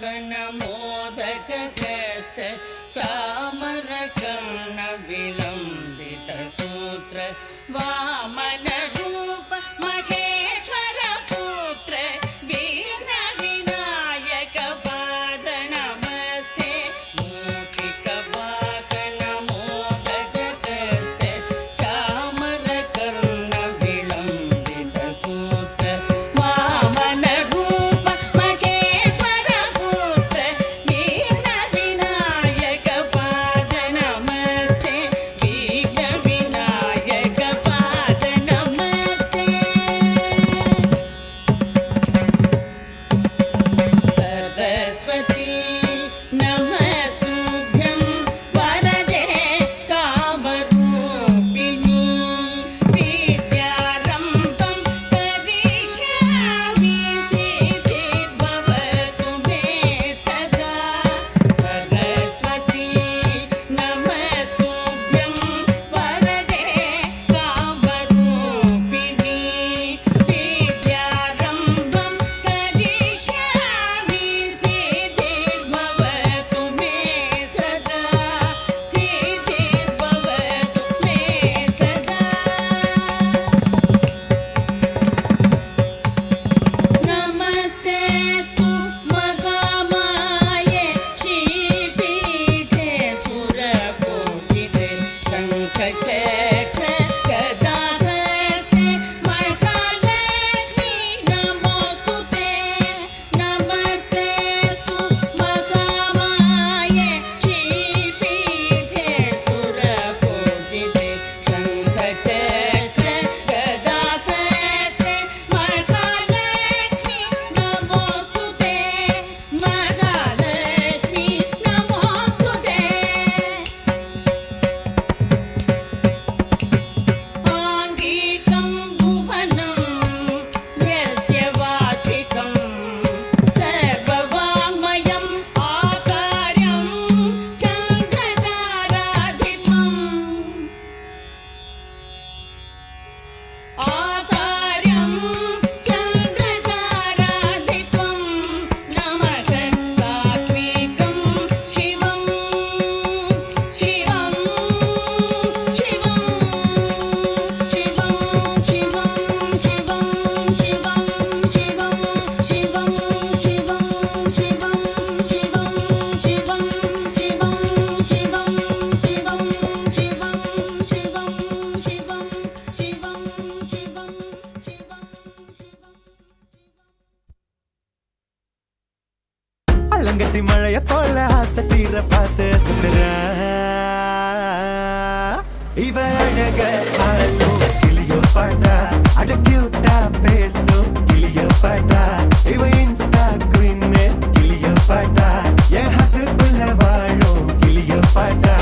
मोदक शमरकन विलम्बित सूत्र அல்லங்கட்டி போல ஆசை தீர பார்த்து சுத்துற. இவ அழக ஆளோ கிளியோ பாட்டா அட கியூட்டா பேசும் கிளியோ பாட்டா. இவ இன்ஸ்டா குயின் கிளியோ பாட்டா என் ஹட்டுக்குள்ள வாழும் கிளியோ பாட்டா.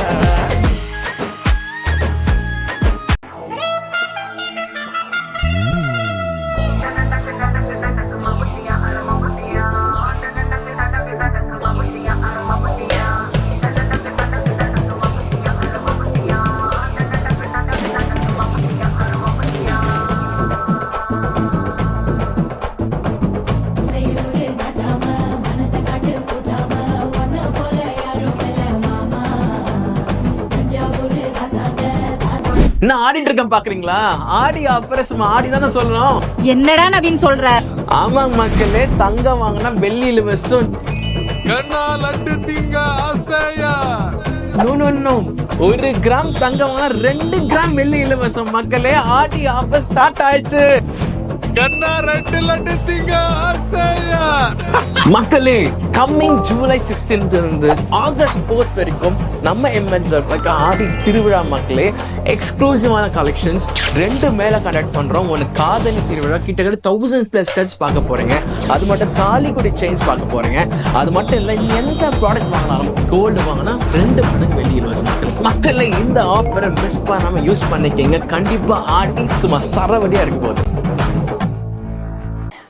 என்ன ஆடிட்டு இருக்கேன் பாக்குறீங்களா? ஆடி அப்புறம் சும்மா ஆடி தானே சொல்லணும் என்னடா நவீன் சொல்ற? ஆமாங்க மக்களே தங்கம் வாங்கினா வெள்ளி இலவசம் கண்ணா லட்டு திங்க ஆசையா? No, no, no. ஒரு கிராம் தங்கம் வாங்கினா ரெண்டு கிராம் வெள்ளி இலவசம் மக்களே ஆடி ஆஃபர் ஸ்டார்ட் ஆயிடுச்சு. கண்ணா ரெண்டு லட்டு திங்க ஆசையா? மக்களே கம்மிங் ஜூலை 16th இருந்து ஆகஸ்ட் போர்த் வரைக்கும் நம்ம எம்என் இருக்க ஆடி திருவிழா மக்களே எக்ஸ்க்ளூசிவான கலெக்ஷன்ஸ் ரெண்டு மேலே கண்டக்ட் பண்ணுறோம் ஒன்று காதணி திருவிழா கிட்டத்தட்ட தௌசண்ட் ப்ளஸ் ஸ்டட்ஸ் பார்க்க போறீங்க. அது மட்டும் தாலிக்குடி செயின்ஸ் பார்க்க போகிறீங்க அது மட்டும் இல்லை எந்த ப்ராடக்ட் வாங்கினாலும் கோல்டு வாங்கினா ரெண்டு மடங்கு வெளியே இலவசம் மக்கள். இந்த ஆஃபரை மிஸ் பண்ணாமல் யூஸ் பண்ணிக்கிங்க. கண்டிப்பாக ஆர்டி சும்மா சரவடியாக இருக்கும் போது